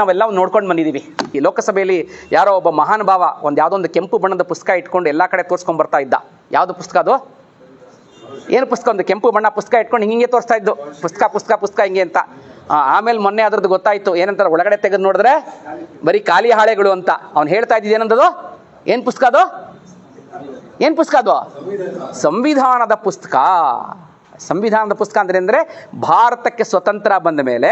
ನಾವೆಲ್ಲ ನೋಡ್ಕೊಂಡು ಬಂದಿದ್ದೀವಿ ಈ ಲೋಕಸಭೆಯಲ್ಲಿ ಯಾರೋ ಒಬ್ಬ ಮಹಾನುಭಾವ ಒಂದು ಯಾವುದೋ ಒಂದು ಕೆಂಪು ಬಣ್ಣದ ಪುಸ್ತಕ ಇಟ್ಕೊಂಡು ಎಲ್ಲ ಕಡೆ ತೋರಿಸ್ಕೊಂಡು ಬರ್ತಾ ಇದ್ದ. ಯಾವುದು ಪುಸ್ತಕ ಅದು? ಏನು ಪುಸ್ತಕ ಒಂದು ಕೆಂಪು ಬಣ್ಣ ಪುಸ್ತಕ ಇಟ್ಕೊಂಡು ಹಿಂಗೆ ತೋರಿಸ್ತಾ ಇದ್ದು. ಪುಸ್ತಕ ಪುಸ್ತಕ ಪುಸ್ತಕ ಹಿಂಗೆ ಅಂತ. ಆಮೇಲೆ ಮೊನ್ನೆ ಅದ್ರದ್ದು ಗೊತ್ತಾಯ್ತು. ಏನಂತಾರೆ, ಒಳಗಡೆ ತೆಗೆದು ನೋಡಿದ್ರೆ ಬರೀ ಖಾಲಿ ಹಾಳೆಗಳು ಅಂತ. ಅವ್ನು ಹೇಳ್ತಾ ಇದ್ದಿದ್ದು ಏನಂತದು ಏನು ಪುಸ್ತಕ ಅದು? ಏನು ಪುಸ್ತಕ ಅದು? ಸಂವಿಧಾನದ ಪುಸ್ತಕ. ಸಂವಿಧಾನದ ಪುಸ್ತಕ ಅಂದರೆ ಅಂದರೆ ಭಾರತಕ್ಕೆ ಸ್ವತಂತ್ರ ಬಂದ ಮೇಲೆ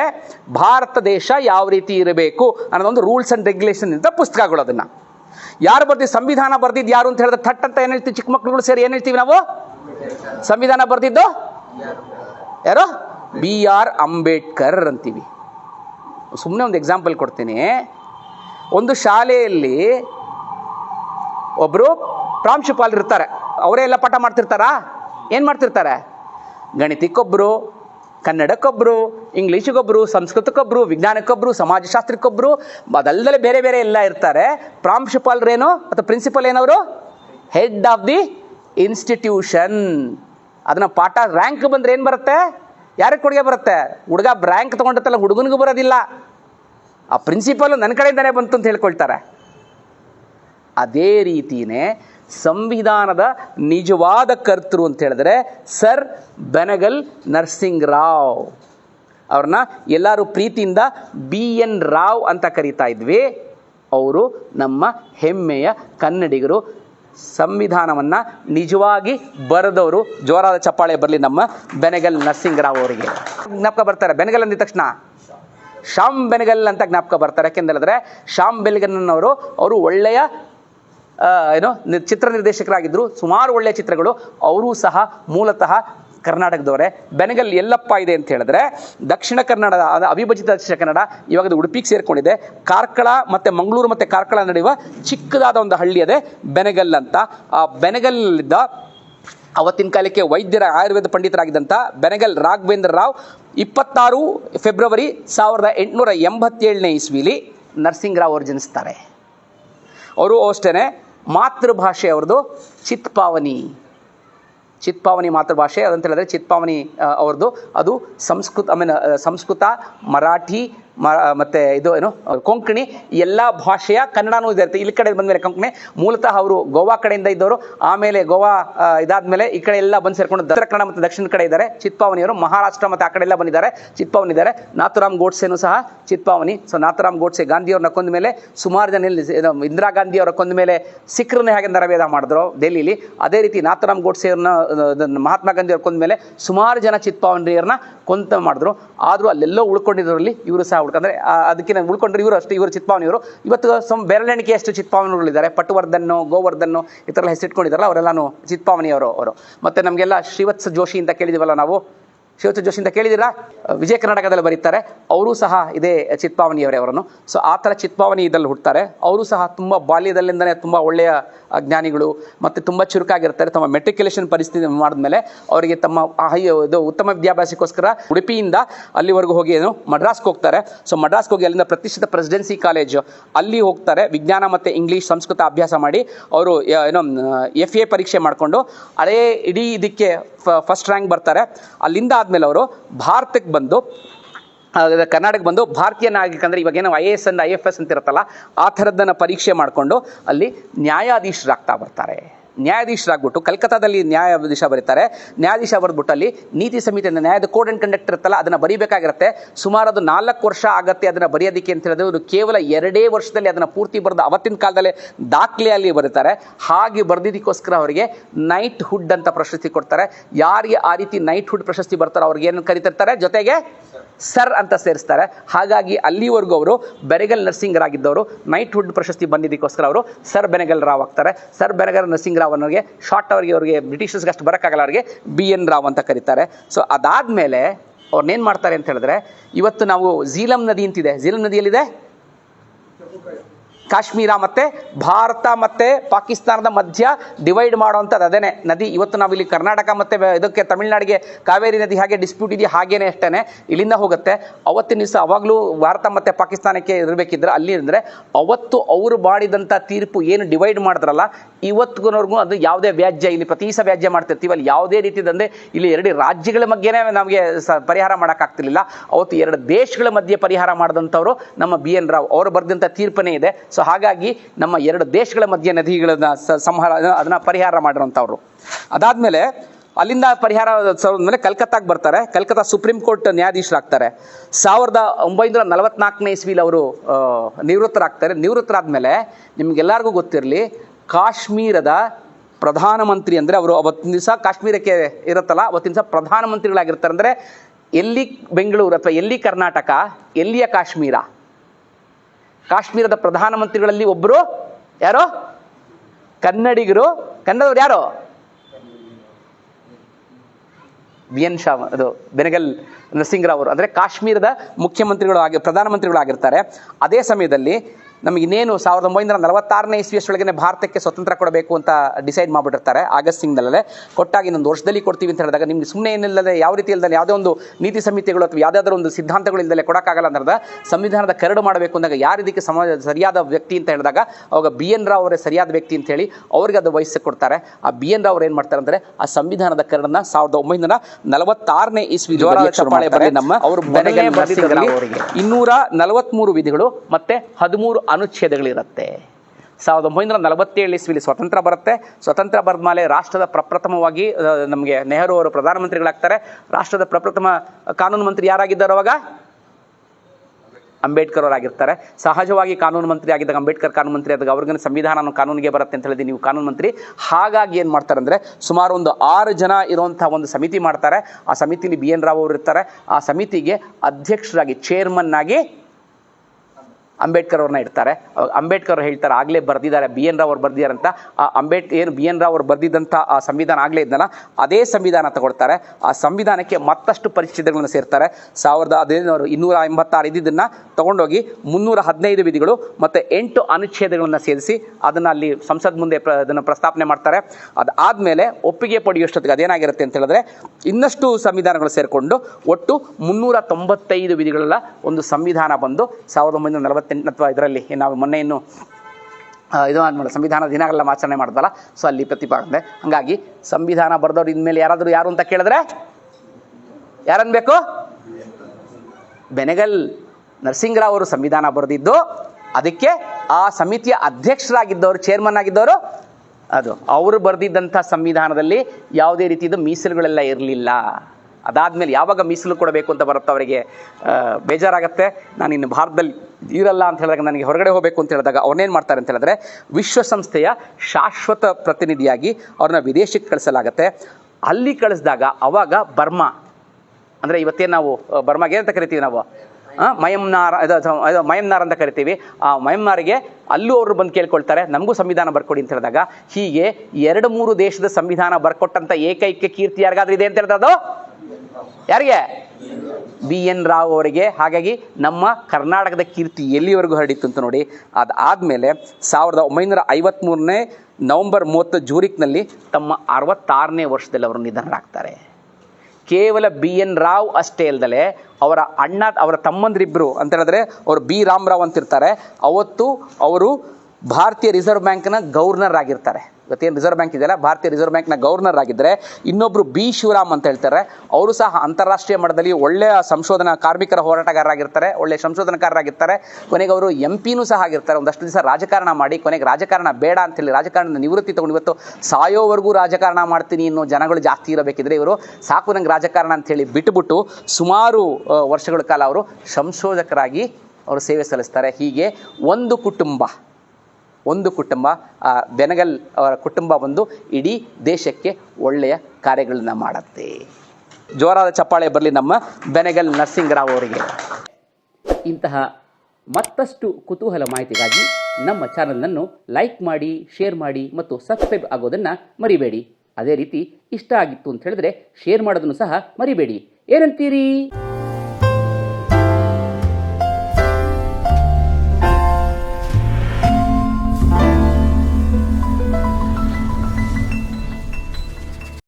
ಭಾರತ ದೇಶ ಯಾವ ರೀತಿ ಇರಬೇಕು ಅನ್ನೋದೊಂದು ರೂಲ್ಸ್ ಆ್ಯಂಡ್ ರೆಗ್ಯುಲೇಷನ್ ಇದ್ದ ಪುಸ್ತಕಗಳು ಅದನ್ನು. ಯಾರು ಬರ್ತೀವಿ ಸಂವಿಧಾನ ಬರ್ದಿದ್ದು ಯಾರು ಅಂತ ಹೇಳಿದ್ರೆ ಥಟ್ ಅಂತ ಏನು ಹೇಳ್ತೀವಿ ಚಿಕ್ಕ ಮಕ್ಕಳುಗಳು ಸೇರಿ ಏನು ಹೇಳ್ತೀವಿ ನಾವು? ಸಂವಿಧಾನ ಬರ್ದಿದ್ದು? ಯಾರು? ಬಿ ಆರ್ ಅಂಬೇಡ್ಕರ್ ಅಂತೀವಿ. ಸುಮ್ಮನೆ ಒಂದು ಎಕ್ಸಾಂಪಲ್ ಕೊಡ್ತೀನಿ. ಒಂದು ಶಾಲೆಯಲ್ಲಿ ಒಬ್ಬರು ಪ್ರಾಂಶುಪಾಲರು ಇರ್ತಾರೆ. ಅವರೇ ಎಲ್ಲ ಪಾಠ ಮಾಡ್ತಿರ್ತಾರಾ? ಏನು ಮಾಡ್ತಿರ್ತಾರೆ? ಗಣಿತಕ್ಕೊಬ್ಬರು ಕನ್ನಡಕ್ಕೊಬ್ಬರು ಇಂಗ್ಲೀಷಿಗೊಬ್ಬರು ಸಂಸ್ಕೃತಕ್ಕೊಬ್ಬರು ವಿಜ್ಞಾನಕ್ಕೊಬ್ಬರು ಸಮಾಜಶಾಸ್ತ್ರಕ್ಕೊಬ್ಬರು ಅದಲ್ಲದೆ ಬೇರೆ ಬೇರೆ ಎಲ್ಲ ಇರ್ತಾರೆ. ಪ್ರಾಂಶುಪಾಲರೇನು ಅಥವಾ ಪ್ರಿನ್ಸಿಪಲ್ ಏನವರು? ಹೆಡ್ ಆಫ್ ದಿ ಇನ್ಸ್ಟಿಟ್ಯೂಷನ್ ಅದನ್ನ ಪಾಠ ರ್ಯಾಂಕ್ ಬಂದ್ರೆ ಏನು ಬರುತ್ತೆ? ಯಾರಿಗೆ ಕೊಡುಗೆ ಬರುತ್ತೆ? ಹುಡುಗ ರ್ಯಾಂಕ್ ತೊಗೊಂಡಿರ್ತಲ್ಲ ಹುಡುಗನಿಗೂ ಬರೋದಿಲ್ಲ. ಆ ಪ್ರಿನ್ಸಿಪಲ್ ನನ್ನ ಕಡೆಯಿಂದನೇ ಬಂತು ಅಂತ ಹೇಳ್ಕೊಳ್ತಾರೆ. ಅದೇ ರೀತಿನೇ ಸಂವಿಧಾನದ ನಿಜವಾದ ಕರ್ತೃ ಅಂತ ಹೇಳಿದ್ರೆ ಸರ್ ಬೆನಗಲ್ ನರ್ಸಿಂಗ್ ರಾವ್. ಅವ್ರನ್ನ ಎಲ್ಲರೂ ಪ್ರೀತಿಯಿಂದ ಬಿ ಎನ್ ರಾವ್ ಅಂತ ಕರೀತಾ ಇದ್ವಿ. ಅವರು ನಮ್ಮ ಹೆಮ್ಮೆಯ ಕನ್ನಡಿಗರು. ಸಂವಿಧಾನವನ್ನು ನಿಜವಾಗಿ ಬರೆದವರು. ಜೋರಾದ ಚಪ್ಪಾಳೆ ಬರಲಿ ನಮ್ಮ ಬೆನಗಲ್ ನರ್ಸಿಂಗ್ ರಾವ್ ಅವರಿಗೆ. ಜ್ಞಾಪಕ ಬರ್ತಾರೆ ಬೆನಗಲ್ ಅಂದಿದ ತಕ್ಷಣ? ಶ್ಯಾಮ್ ಬೆನಗಲ್ ಅಂತ ಜ್ಞಾಪಕ ಬರ್ತಾರೆ. ಯಾಕೆಂದ್ರೆ ಶ್ಯಾಮ್ ಬೆನಗಲ್ನವರು, ಅವರು ಒಳ್ಳೆಯ ಏನು ಚಿತ್ರ ನಿರ್ದೇಶಕರಾಗಿದ್ದರು ಸುಮಾರು ಒಳ್ಳೆಯ ಚಿತ್ರಗಳು. ಅವರೂ ಸಹ ಮೂಲತಃ ಕರ್ನಾಟಕದವರೇ. ಬೆನಗಲ್ ಎಲ್ಲಪ್ಪ ಇದೆ ಅಂತ ಹೇಳಿದ್ರೆ, ದಕ್ಷಿಣ ಕನ್ನಡ ಅವಿಭಜಿತ ದಕ್ಷಿಣ ಕನ್ನಡ, ಇವಾಗ ಉಡುಪಿಗೆ ಸೇರ್ಕೊಂಡಿದೆ. ಕಾರ್ಕಳ ಮತ್ತೆ ಮಂಗಳೂರು ಮತ್ತೆ ಕಾರ್ಕಳ ನಡೆಯುವ ಚಿಕ್ಕದಾದ ಒಂದು ಹಳ್ಳಿ ಅದೇ ಬೆನಗಲ್ ಅಂತ. ಆ ಬೆನಗಲ್ಲಿದ್ದ ಅವತ್ತಿನ ಕಾಲಕ್ಕೆ ವೈದ್ಯರ ಆಯುರ್ವೇದ ಪಂಡಿತರಾಗಿದ್ದಂಥ ಬೆನಗಲ್ ರಾಘವೇಂದ್ರ ರಾವ್ ಇಪ್ಪತ್ತಾರು ಫೆಬ್ರವರಿ ಸಾವಿರದ ಎಂಟುನೂರ ಎಂಬತ್ತೇಳನೇ ಇಸ್ವಿಲಿ ನರಸಿಂಗ್ ರಾವ್ ಅವರು ಜನಿಸ್ತಾರೆ. ಅವರು ಅಷ್ಟೇ ಮಾತೃಭಾಷೆ ಅವ್ರದ್ದು ಚಿತ್ಪಾವನಿ. ಚಿತ್ಪಾವನಿ ಮಾತೃಭಾಷೆ ಅದಂತ ಹೇಳಿದ್ರೆ ಚಿತ್ಪಾವನಿ ಅವ್ರದ್ದು. ಅದು ಸಂಸ್ಕೃತ, ಐ ಮೀನ್ ಸಂಸ್ಕೃತ, ಮರಾಠಿ ಮತ್ತು ಇದು ಏನು? ಕೊಂಕಣಿ ಎಲ್ಲ ಭಾಷೆಯ ಕನ್ನಡನೂ ಇದೆ. ಇಲ್ಲಿ ಕಡೆ ಬಂದಮೇಲೆ ಕೊಂಕಣಿ, ಮೂಲತಃ ಅವರು ಗೋವಾ ಕಡೆಯಿಂದ ಇದ್ದವರು. ಆಮೇಲೆ ಗೋವಾ ಇದಾದ್ಮೇಲೆ ಈ ಕಡೆ ಎಲ್ಲ ಬಂದು ಸೇರ್ಕೊಂಡು ದಕ್ಷಿಣ ಕನ್ನಡ ಮತ್ತು ದಕ್ಷಿಣ ಕಡೆ ಇದ್ದಾರೆ. ಚಿತ್ಪಾವನಿಯವರು ಮಹಾರಾಷ್ಟ್ರ ಮತ್ತು ಆ ಕಡೆ ಎಲ್ಲ ಬಂದಿದ್ದಾರೆ. ಚಿತ್ಪಾವನಿ ಇದ್ದಾರೆ. ನಾಥುರಾಮ್ ಗೋಡ್ಸೆನೂ ಸಹ ಚಿತ್ಪಾವನಿ. ಸೊ ನಾಥುರಾಮ್ ಗೋಡ್ಸೆ ಗಾಂಧಿಯವ್ರನ್ನ ಕೊಂದ ಮೇಲೆ ಸುಮಾರು ಜನ ಇಂದಿರಾ ಗಾಂಧಿ ಅವರ ಕೊಂದ ಮೇಲೆ ಸಿಖ್ರನ್ನ ಹೇಗೆ ನರವೇದ ಮಾಡಿದ್ರು ದೆಹಲಿಲಿ. ಅದೇ ರೀತಿ ನಾಥುರಾಮ್ ಗೋಡ್ಸೆಯವ್ರನ್ನ ಮಹಾತ್ಮ ಗಾಂಧಿ ಅವ್ರ ಕೊಂದ ಮೇಲೆ ಸುಮಾರು ಜನ ಚಿತ್ಪಾವನಿಯವ್ರನ್ನ ಕೊಂತ ಮಾಡಿದ್ರು. ಆದರೂ ಅಲ್ಲೆಲ್ಲೋ ಉಳ್ಕೊಂಡಿದ್ರಲ್ಲಿ ಇವರು ಸಹ ಉಳ್ಕಂದ್ರೆ ಅದಕ್ಕಿಂತ ಉಳ್ಕೊಂಡ್ರೆ ಇವರು ಅಷ್ಟೇ, ಇವರು ಚಿತ್ಪಾವನಿಯವರು ಇವತ್ತು ಸಮ್ ಬೆರಳೆಣಿಕೆ ಎಷ್ಟು ಚಿತ್ಪಾವನಿಗಳಿದ್ದಾರೆ ಪಟುವರ್ಧನ್ ಗೋವರ್ಧನ್ ಈ ಥರ ಹೆಸರಿಟ್ಕೊಂಡಿದ್ದಾರಲ್ಲ, ಅವರೆಲ್ಲಾನು ಚಿತ್ಪಾವನಿಯವರು ಅವರು. ಮತ್ತೆ ನಮಗೆಲ್ಲ ಶ್ರೀವತ್ಸ ಜೋಶಿ ಅಂತ ಕೇಳಿದಿವಲ್ಲ ನಾವು? ಶಿವಚ ಜೋಶಿ ಅಂತ ಕೇಳಿದಿರಾ ವಿಜಯ ಕರ್ನಾಟಕದಲ್ಲಿ ಬರೀತಾರೆ. ಅವರು ಸಹ ಇದೇ ಚಿತ್ಪಾವನಿಯವರೇ ಅವರನ್ನು. ಸೊ ಆ ಥರ ಚಿತ್ಪಾವನಿ ಇದಲ್ಲಿ ಹುಡ್ತಾರೆ. ಅವರು ಸಹ ತುಂಬ ಬಾಲ್ಯದಲ್ಲಿಂದನೇ ತುಂಬ ಒಳ್ಳೆಯ ಜ್ಞಾನಿಗಳು ಮತ್ತು ತುಂಬ ಚುರುಕಾಗಿರ್ತಾರೆ. ತಮ್ಮ ಮೆಟ್ರಿಕ್ಯುಲೇಷನ್ ಪರಿಸ್ಥಿತಿ ಮಾಡಿದ್ಮೇಲೆ ಅವರಿಗೆ ತಮ್ಮ ಇದು ಉತ್ತಮ ವಿದ್ಯಾಭ್ಯಾಸಕ್ಕೋಸ್ಕರ ಉಡುಪಿಯಿಂದ ಅಲ್ಲಿವರೆಗೂ ಹೋಗಿ ಏನು ಮಡ್ರಾಸ್ಗೆ ಹೋಗ್ತಾರೆ. ಸೊ ಮಡ್ರಾಸ್ಗೆ ಹೋಗಿ ಅಲ್ಲಿಂದ ಪ್ರತಿಷ್ಠಿತ ಪ್ರೆಸಿಡೆನ್ಸಿ ಕಾಲೇಜು ಅಲ್ಲಿ ಹೋಗ್ತಾರೆ. ವಿಜ್ಞಾನ ಮತ್ತು ಇಂಗ್ಲೀಷ್ ಸಂಸ್ಕೃತ ಅಭ್ಯಾಸ ಮಾಡಿ ಅವರು ಏನೋ ಎಫ್ ಎ ಪರೀಕ್ಷೆ ಮಾಡಿಕೊಂಡು ಅದೇ ಇಡೀ ಇದಕ್ಕೆ ಫಸ್ಟ್ ರ್ಯಾಂಕ್ ಬರ್ತಾರೆ. ಅಲ್ಲಿಂದ ಆದಮೇಲೆ ಅವರು ಭಾರತಕ್ಕೆ ಬಂದು ಕರ್ನಾಟಕ ಬಂದು ಭಾರತೀಯ ನಾಗರಿಕ ಅಂದರೆ ಇವಾಗ ಏನೋ I A S and I F S ಅಂತ ಇರುತ್ತಲ್ಲ ಆ ಥರದ್ದನ್ನು ಪರೀಕ್ಷೆ ಮಾಡಿಕೊಂಡು ಅಲ್ಲಿ ನ್ಯಾಯಾಧೀಶರಾಗ್ತಾ ಬರ್ತಾರೆ. ನ್ಯಾಯಾಧೀಶರಾಗ್ಬಿಟ್ಟು ಕಲ್ಕತ್ತಾದಲ್ಲಿ ನ್ಯಾಯಾಧೀಶ ಬರೀತಾರೆ. ನ್ಯಾಯಾಧೀಶ ಬರೆದ್ಬಿಟ್ಟು ಅಲ್ಲಿ ನೀತಿ ಸಮಿತಿ ನ್ಯಾಯದ ಕೋಡ್ ಅಂಡ್ ಕಂಡಕ್ಟ್ ಇರುತ್ತಲ್ಲ, ಅದನ್ನ ಬರೀಬೇಕಾಗಿರುತ್ತೆ. ಸುಮಾರು ಅದು ನಾಲ್ಕು ವರ್ಷ ಆಗತ್ತೆ ಅದನ್ನ ಬರೆಯೋದಕ್ಕೆ ಅಂತ ಹೇಳಿದ್ರೆ ಇವರು ಕೇವಲ ಎರಡೇ ವರ್ಷದಲ್ಲಿ ಅದನ್ನ ಪೂರ್ತಿ ಬರೆದು ಅವತ್ತಿನ ಕಾಲದಲ್ಲೇ ದಾಖಲೆಯಲ್ಲಿ ಬರೀತಾರೆ. ಹಾಗೆ ಬರೆದಿದ್ದಕ್ಕೋಸ್ಕರ ಅವರಿಗೆ ನೈಟ್ ಹುಡ್ ಅಂತ ಪ್ರಶಸ್ತಿ ಕೊಡ್ತಾರೆ. ಯಾರಿಗೆ ಆ ರೀತಿ ನೈಟ್ ಹುಡ್ ಪ್ರಶಸ್ತಿ ಬರ್ತಾರೋ ಅವ್ರಿಗೆ ಏನು ಕರಿತಿರ್ತಾರೆ? ಜೊತೆಗೆ ಸರ್ ಅಂತ ಸೇರಿಸ್ತಾರೆ. ಹಾಗಾಗಿ ಅಲ್ಲಿವರೆಗೂ ಅವರು ಬೆನಗಲ್ ನರ್ಸಿಂಗರಾಗಿದ್ದವರು ನೈಟ್ ಹುಡ್ ಪ್ರಶಸ್ತಿ ಬಂದಿದ್ದಕ್ಕೋಸ್ಕರ ಅವರು ಸರ್ ಬೆನಗಲ್ ರಾವ್ ಆಗ್ತಾರೆ. ಸರ್ ಬೆನಗಲ್ ನರ್ಸಿಂಗ್ ರಾವ್ ಅನ್ನೋರಿಗೆ ಶಾರ್ಟ್ ಅವರಿಗೆ, ಅವ್ರಿಗೆ ಬ್ರಿಟಿಷರ್ಸ್ಗೆ ಅಷ್ಟು ಬರೋಕ್ಕಾಗಲ್ಲ ಅವರಿಗೆ. ಬಿ ಎನ್ ರಾವ್ ಅಂತ ಕರೀತಾರೆ. ಸೊ ಅದಾದಮೇಲೆ ಅವ್ರನ್ನೇನು ಮಾಡ್ತಾರೆ ಅಂತ ಹೇಳಿದ್ರೆ, ಇವತ್ತು ನಾವು ಝೀಲಂ ನದಿ ಅಂತಿದೆ. ಝೀಲಂ ನದಿ ಎಲ್ಲಿದೆ ಕಾಶ್ಮೀರ ಮತ್ತೆ ಭಾರತ ಮತ್ತೆ ಪಾಕಿಸ್ತಾನದ ಮಧ್ಯ ಡಿವೈಡ್ ಮಾಡುವಂಥದ್ದು ಅದೇನೆ ನದಿ, ಇವತ್ತು ನಾವು ಇಲ್ಲಿ ಕರ್ನಾಟಕ ಮತ್ತೆ ಇದಕ್ಕೆ ತಮಿಳುನಾಡಿಗೆ ಕಾವೇರಿ ನದಿ ಹಾಗೆ ಡಿಸ್ಪ್ಯೂಟ್ ಇದೆಯಾ ಹಾಗೇನೆ ಅಷ್ಟೇನೆ, ಇಲ್ಲಿಂದ ಹೋಗುತ್ತೆ. ಅವತ್ತಿನ ದಿವಸ ಅವಾಗಲೂ ಭಾರತ ಮತ್ತೆ ಪಾಕಿಸ್ತಾನಕ್ಕೆ ಇರಬೇಕಿದ್ರೆ, ಅಲ್ಲಿ ಅಂದರೆ ಅವತ್ತು ಅವರು ಮಾಡಿದಂಥ ತೀರ್ಪು ಏನು ಡಿವೈಡ್ ಮಾಡಿದ್ರಲ್ಲ ಇವತ್ತಿಗೂ ಅದು ಯಾವುದೇ ವ್ಯಾಜ್ಯ, ಇಲ್ಲಿ ಪ್ರತಿ ಸಹ ವ್ಯಾಜ್ಯ ಮಾಡ್ತಿರ್ತೀವಿ. ಅಲ್ಲಿ ಯಾವುದೇ ರೀತಿದಂದ್ರೆ ಇಲ್ಲಿ ಎರಡು ರಾಜ್ಯಗಳ ಮಧ್ಯೆನೇ ನಮಗೆ ಸ ಪರಿಹಾರ ಮಾಡೋಕ್ಕಾಗ್ತಿರ್ಲಿಲ್ಲ. ಅವತ್ತು ಎರಡು ದೇಶಗಳ ಮಧ್ಯೆ ಪರಿಹಾರ ಮಾಡಿದಂಥವ್ರು ನಮ್ಮ ಬಿ ಎನ್ ರಾವ್. ಅವರು ಬರೆದಂಥ ತೀರ್ಪನೇ ಇದೆ. ಸೊ ಹಾಗಾಗಿ ನಮ್ಮ ಎರಡು ದೇಶಗಳ ಮಧ್ಯೆ ನದಿಗಳನ್ನ ಸ- ಸಂಹಾರ, ಅದನ್ನ ಪರಿಹಾರ ಮಾಡಿರೋಂಥವ್ರು ಅದಾದ್ಮೇಲೆ ಅಲ್ಲಿಂದ ಪರಿಹಾರ ಮೇಲೆ ಕಲ್ಕತ್ತಾಗೆ ಬರ್ತಾರೆ. ಕಲ್ಕತ್ತಾ ಸುಪ್ರೀಂ ಕೋರ್ಟ್ ನ್ಯಾಯಾಧೀಶರಾಗ್ತಾರೆ. ಸಾವಿರದ ಒಂಬೈನೂರ ನಲವತ್ನಾಲ್ಕನೇ ಇಸ್ವಿಲಿ ಅವರು ನಿವೃತ್ತರಾಗ್ತಾರೆ. ನಿವೃತ್ತರಾದ್ಮೇಲೆ ನಿಮ್ಗೆಲ್ಲರಿಗೂ ಗೊತ್ತಿರಲಿ, ಕಾಶ್ಮೀರದ ಪ್ರಧಾನಮಂತ್ರಿ ಅಂದರೆ ಅವರು ಅವತ್ತಿನ ದಿವಸ ಕಾಶ್ಮೀರಕ್ಕೆ ಇರುತ್ತಲ್ಲ, ಅವತ್ತಿನ ದಿವಸ ಪ್ರಧಾನಮಂತ್ರಿಗಳಾಗಿರ್ತಾರೆ ಅಂದರೆ ಎಲ್ಲಿ ಬೆಂಗಳೂರು ಅಥವಾ ಎಲ್ಲಿ ಕರ್ನಾಟಕ, ಎಲ್ಲಿಯ ಕಾಶ್ಮೀರ? ಕಾಶ್ಮೀರದ ಪ್ರಧಾನಮಂತ್ರಿಗಳಲ್ಲಿ ಒಬ್ಬರು ಯಾರು? ಕನ್ನಡಿಗರು. ಕನ್ನಡದವ್ರು ಯಾರು? ಬಿ ಎನ್ ಶಾ, ಅದು ಬೆನಗಲ್ ನರಸಿಂಗ್ರಾವ್ ಅವರು. ಅಂದರೆ ಕಾಶ್ಮೀರದ ಮುಖ್ಯಮಂತ್ರಿಗಳು ಆಗಿ ಪ್ರಧಾನಮಂತ್ರಿಗಳು ಆಗಿರ್ತಾರೆ ಅದೇ ಸಮಯದಲ್ಲಿ ನಮಗೆ ಇನ್ನೇನು ಸಾವಿರದ ಒಂಬೈನೂರ ನಲವತ್ತಾರನೇ ಇಸ್ವಿಯಷ್ಟೊಳಗೆ ಭಾರತಕ್ಕೆ ಸ್ವತಂತ್ರ ಕೊಡಬೇಕು ಅಂತ ಡಿಸೈಡ್ ಮಾಡಿಬಿಟ್ಟಿರ್ತಾರೆ. ಆಗಸ್ಟ್ ತಿಂಗಳಲ್ಲೇ. ಕೊಟ್ಟಾಗಿ ಇನ್ನೊಂದು ವರ್ಷದಲ್ಲಿ ಕೊಡ್ತೀವಿ ಅಂತ ಹೇಳಿದಾಗ ನಿಮ್ಗೆ ಸುಮ್ಮನೆ ಏನಿಲ್ಲದೆ ಯಾವ ರೀತಿ ಇಲ್ಲದೆ ಯಾವುದೇ ಒಂದು ನೀತಿ ಸಮಿತಿಗಳು ಅಥವಾ ಯಾವುದಾದ್ರೂ ಒಂದು ಸಿದ್ಧಾಂತಗಳು ಇಲ್ಲದೆ ಕೊಡೋಕ್ಕಾಗಲ್ಲ ಅಂತ ಸಂವಿಧಾನದ ಕರಡು ಮಾಡಬೇಕು ಅಂದಾಗ ಯಾರು ಇದಕ್ಕೆ ಸಮಾಜ ಸರಿಯಾದ ವ್ಯಕ್ತಿ ಅಂತ ಹೇಳಿದಾಗ ಅವಾಗ ಬಿ ಎನ್ ರಾವ್ ಅವರೇ ಸರಿಯಾದ ವ್ಯಕ್ತಿ ಅಂತ ಹೇಳಿ ಅವ್ರಿಗೆ ಅದು ವಹಿಸಿ ಕೊಡ್ತಾರೆ. ಆ ಬಿ ಎನ್ ರಾವ್ ಅವ್ರು ಏನು ಮಾಡ್ತಾರೆ ಅಂದರೆ ಆ ಸಂವಿಧಾನದ ಕರಡನ್ನ ಸಾವಿರದ ಒಂಬೈನೂರ ನಲವತ್ತಾರನೇ ಇಸ್ವಿ ನಮ್ಮ ಅವರು ಇನ್ನೂರ ನಲವತ್ಮೂರು ವಿಧಿಗಳು ಮತ್ತೆ ಹದಿಮೂರು ಅನುಚ್ಛೇದಗಳಿರುತ್ತೆ. ಸಾವಿರದ ಒಂಬೈನೂರ ನಲವತ್ತೇಳು ಇಸ್ವಿಲಿ ಸ್ವತಂತ್ರ ಬರುತ್ತೆ. ಸ್ವತಂತ್ರ ಬರೆದ ಮೇಲೆ ರಾಷ್ಟ್ರದ ಪ್ರಪ್ರಥಮವಾಗಿ ನಮಗೆ ನೆಹರು ಅವರು ಪ್ರಧಾನಮಂತ್ರಿಗಳಾಗ್ತಾರೆ. ರಾಷ್ಟ್ರದ ಪ್ರಪ್ರಥಮ ಕಾನೂನು ಮಂತ್ರಿ ಯಾರಾಗಿದ್ದಾರೆ ಅವಾಗ? ಅಂಬೇಡ್ಕರ್ ಅವರಾಗಿರ್ತಾರೆ. ಸಹಜವಾಗಿ ಕಾನೂನು ಮಂತ್ರಿ ಆಗಿದ್ದಾಗ ಅಂಬೇಡ್ಕರ್ ಕಾನೂನು ಮಂತ್ರಿ ಆದಾಗ ಅವ್ರಿಗೂ ಸಂವಿಧಾನ ಕಾನೂನಿಗೆ ಬರುತ್ತೆ ಅಂತ ಹೇಳಿದ್ರೆ ನೀವು ಕಾನೂನು ಮಂತ್ರಿ. ಹಾಗಾಗಿ ಏನು ಮಾಡ್ತಾರೆ ಅಂದರೆ ಸುಮಾರು ಒಂದು ಆರು ಜನ ಇರುವಂಥ ಒಂದು ಸಮಿತಿ ಮಾಡ್ತಾರೆ. ಆ ಸಮಿತಿಲಿ ಬಿ ಎನ್ ರಾವ್ ಅವರು ಇರ್ತಾರೆ. ಆ ಸಮಿತಿಗೆ ಅಧ್ಯಕ್ಷರಾಗಿ ಚೇರ್ಮನ್ ಆಗಿ ಅಂಬೇಡ್ಕರ್ ಅವ್ರನ್ನ ಇಡ್ತಾರೆ. ಅಂಬೇಡ್ಕರ್ ಅವ್ರು ಹೇಳ್ತಾರೆ, ಆಗಲೇ ಬರೆದಿದ್ದಾರೆ, ಬಿ ಎನ್ ರಾವ್ ಅವ್ರು ಬರೆದಿದ್ದಾರೆ ಅಂತ. ಆ, ಅಂಬೇಡ್, ಏನು ಬಿ ಎನ್ ರಾವ್ ಅವ್ರು ಬರೆದಿದ್ದಂಥ, ಆ, ಸಂವಿಧಾನ ಆಗಲೇ ಇದ್ದಲ್ಲ ಅದೇ ಸಂವಿಧಾನ ತಗೊಳ್ತಾರೆ. ಆ ಸಂವಿಧಾನಕ್ಕೆ ಮತ್ತಷ್ಟು ಪರಿಚ್ಛೇದಗಳನ್ನು ಸೇರ್ತಾರೆ. ಸಾವಿರದ ಹದಿನೈದು ಇನ್ನೂರ ಎಂಬತ್ತಾರು ಇದ್ದಿದ್ದನ್ನು ತಗೊಂಡೋಗಿ ಮುನ್ನೂರ ಹದಿನೈದು ವಿಧಿಗಳು ಮತ್ತು ಎಂಟು ಅನುಚ್ಛೇದಗಳನ್ನು ಸೇರಿಸಿ ಅದನ್ನು ಅಲ್ಲಿ ಸಂಸತ್ ಮುಂದೆ ಪ್ರ, ಅದನ್ನು ಪ್ರಸ್ತಾಪನೆ ಮಾಡ್ತಾರೆ. ಅದಾದಮೇಲೆ ಒಪ್ಪಿಗೆ ಪಡೆಯುವಷ್ಟೊತ್ತಿಗೆ ಅದೇನಾಗಿರುತ್ತೆ ಅಂತ ಹೇಳಿದ್ರೆ ಇನ್ನಷ್ಟು ಸಂವಿಧಾನಗಳು ಸೇರಿಕೊಂಡು ಒಟ್ಟು ಮುನ್ನೂರ ತೊಂಬತ್ತೈದು ವಿಧಿಗಳೆಲ್ಲ ಒಂದು ಸಂವಿಧಾನ ಬಂದು ಸಾವಿರದ ಒಂಬೈನೂರ ಅಥವಾ ಇದರಲ್ಲಿ ನಾವು ಮೊನ್ನೆ ಇನ್ನು ಇದು ಮಾಡಿ ಸಂವಿಧಾನ ದಿನಗಳೆಲ್ಲ ಆಚರಣೆ ಮಾಡ್ದಲ್ಲ ಸೊ ಅಲ್ಲಿ ಪ್ರತಿಪಾದನೆ ಹಾಗಾಗಿ ಸಂವಿಧಾನ ಬರೆದವ್ರು ಇದ್ಮೇಲೆ ಯಾರಾದರೂ ಯಾರು ಅಂತ ಕೇಳಿದ್ರೆ? ಯಾರನ್ಬೇಕು ಬೆನೆಗಲ್ ನರಸಿಂಗರಾವ್ ಅವರು ಸಂವಿಧಾನ ಬರೆದಿದ್ದು, ಅದಕ್ಕೆ ಆ ಸಮಿತಿಯ ಅಧ್ಯಕ್ಷರಾಗಿದ್ದವರು ಚೇರ್ಮನ್ ಆಗಿದ್ದವರು ಅದು. ಅವರು ಬರೆದಿದ್ದಂಥ ಸಂವಿಧಾನದಲ್ಲಿ ಯಾವುದೇ ರೀತಿಯದು ಮೀಸಲುಗಳೆಲ್ಲ ಇರಲಿಲ್ಲ. ಅದಾದಮೇಲೆ ಯಾವಾಗ ಮೀಸಲು ಕೊಡಬೇಕು ಅಂತ ಬರುತ್ತೆ ಅವರಿಗೆ ಬೇಜಾರಾಗುತ್ತೆ. ನಾನು ಇನ್ನು ಭಾರತದಲ್ಲಿ ಇರಲ್ಲ ಅಂತ ಹೇಳಿದಾಗ ನನಗೆ ಹೊರಗಡೆ ಹೋಗಬೇಕು ಅಂತ ಹೇಳಿದಾಗ ಅವ್ರನ್ನೇನು ಮಾಡ್ತಾರೆ ಅಂತ ಹೇಳಿದ್ರೆ, ವಿಶ್ವಸಂಸ್ಥೆಯ ಶಾಶ್ವತ ಪ್ರತಿನಿಧಿಯಾಗಿ ಅವ್ರನ್ನ ವಿದೇಶಕ್ಕೆ ಕಳಿಸಲಾಗತ್ತೆ. ಅಲ್ಲಿ ಕಳಿಸಿದಾಗ ಅವಾಗ ಬರ್ಮಾ, ಅಂದರೆ ಇವತ್ತೇನು ನಾವು ಬರ್ಮಾಗೆ ಅಂತ ಕರಿತೀವಿ ನಾವು ಮಯಮ್ನಾರ್ ಅದು- ಮಯಮ್ನಾರ್ ಅಂತ ಕರಿತೀವಿ. ಆ ಮಯಮ್ನಾರಿಗೆ ಅಲ್ಲೂ ಅವರು ಬಂದು ಕೇಳ್ಕೊಳ್ತಾರೆ, ನಮಗೂ ಸಂವಿಧಾನ ಬರ್ಕೊಡಿ ಅಂತ ಹೇಳಿದಾಗ, ಹೀಗೆ ಎರಡು ಮೂರು ದೇಶದ ಸಂವಿಧಾನ ಬರ್ಕೊಟ್ಟಂಥ ಏಕೈಕ ಕೀರ್ತಿ ಯಾರಿಗಾದ್ರೂ ಇದೆ ಅಂತ ಹೇಳಿದ್ರೆ ಅದು ಯಾರಿಗೆ? ಬಿ ಎನ್ ರಾವ್ ಅವರಿಗೆ. ಹಾಗಾಗಿ ನಮ್ಮ ಕರ್ನಾಟಕದ ಕೀರ್ತಿ ಎಲ್ಲಿವರೆಗೂ ಹರಡಿತ್ತು ಅಂತ ನೋಡಿ ಅದಾದಮೇಲೆ ಸಾವಿರದ ಒಂಬೈನೂರ ಐವತ್ತ್ಮೂರನೇ ನವೆಂಬರ್ ಮೂವತ್ತು ಜೂರಿಕ್ನಲ್ಲಿ ತಮ್ಮ ಅರವತ್ತಾರನೇ ವರ್ಷದಲ್ಲಿ ಅವರು ನಿಧನರಾಗ್ತಾರೆ. ಕೇವಲ ಬಿ ಎನ್ ರಾವ್ ಅಷ್ಟೇ ಅಲ್ಲದೆ ಅವರ ಅಣ್ಣ, ಅವರ ತಮ್ಮಂದ್ರಿಬ್ರು ಅಂತ ಹೇಳಿದ್ರೆ ಅವರು ಬಿ ರಾಮರಾವ್ ಅಂತಿರ್ತಾರೆ. ಅವತ್ತು ಅವರು ಭಾರತೀಯ ರಿಸರ್ವ್ ಬ್ಯಾಂಕ್ನ ಗವರ್ನರ್ ಆಗಿರ್ತಾರೆ. ಇವತ್ತೇನು ರಿಸರ್ವ್ ಬ್ಯಾಂಕ್ ಇದೆಯಲ್ಲ, ಭಾರತೀಯ ರಿಸರ್ವ್ ಬ್ಯಾಂಕ್ನ ಗವರ್ನರ್ ಆಗಿದ್ದರೆ ಇನ್ನೊಬ್ಬರು ಬಿ ಶಿವರಾಮ್ ಅಂತ ಹೇಳ್ತಾರೆ. ಅವರು ಸಹ ಅಂತಾರಾಷ್ಟ್ರೀಯ ಮಟ್ಟದಲ್ಲಿ ಒಳ್ಳೆಯ ಸಂಶೋಧನಾ ಕಾರ್ಮಿಕರ ಹೋರಾಟಗಾರರಾಗಿರ್ತಾರೆ ಒಳ್ಳೆಯ ಸಂಶೋಧನಕಾರರಾಗಿರ್ತಾರೆ. ಕೊನೆಗೆ ಅವರು ಎಂ ಪಿನೂ ಸಹ ಆಗಿರ್ತಾರೆ. ಒಂದಷ್ಟು ದಿವಸ ರಾಜಕಾರಣ ಮಾಡಿ, ಕೊನೆಗೆ ರಾಜಕಾರಣ ಬೇಡ ಅಂತೇಳಿ ರಾಜಕಾರಣದ ನಿವೃತ್ತಿ ತಗೊಂಡು ಇವತ್ತು ಸಾಯೋವರೆಗೂ ರಾಜಕಾರಣ ಮಾಡ್ತೀನಿ ಅನ್ನೋ ಜನಗಳು ಜಾಸ್ತಿ ಇರಬೇಕಿದ್ರೆ ಇವರು ಸಾಕು ನಂಗೆ ರಾಜಕಾರಣ ಅಂತೇಳಿ ಬಿಟ್ಟುಬಿಟ್ಟು ಸುಮಾರು ವರ್ಷಗಳ ಕಾಲ ಅವರು ಸಂಶೋಧಕರಾಗಿ ಅವರು ಸೇವೆ ಸಲ್ಲಿಸ್ತಾರೆ. ಹೀಗೆ ಒಂದು ಕುಟುಂಬ. ಒಂದು ಕುಟುಂಬ ಬೆನಗಲ್ ಅವರ ಕುಟುಂಬ ಬಂದು ಇಡೀ ದೇಶಕ್ಕೆ ಒಳ್ಳೆಯ ಕಾರ್ಯಗಳನ್ನ ಮಾಡುತ್ತೆ. ಜೋರಾದ ಚಪ್ಪಾಳೆ ಬರಲಿ ನಮ್ಮ ಬೆನಗಲ್ ನರಸಿಂಗರಾವ್ ಅವರಿಗೆ. ಇಂತಹ ಮತ್ತಷ್ಟು ಕುತೂಹಲ ಮಾಹಿತಿಗಾಗಿ ನಮ್ಮ ಚಾನಲ್ನನ್ನು ಲೈಕ್ ಮಾಡಿ, ಶೇರ್ ಮಾಡಿ ಮತ್ತು ಸಬ್ಸ್ಕ್ರೈಬ್ ಆಗೋದನ್ನು ಮರಿಬೇಡಿ. ಅದೇ ರೀತಿ ಇಷ್ಟ ಆಗಿತ್ತು ಅಂತ ಹೇಳಿದ್ರೆ ಶೇರ್ ಮಾಡೋದನ್ನು ಸಹ ಮರಿಬೇಡಿ. ಏನಂತೀರಿ?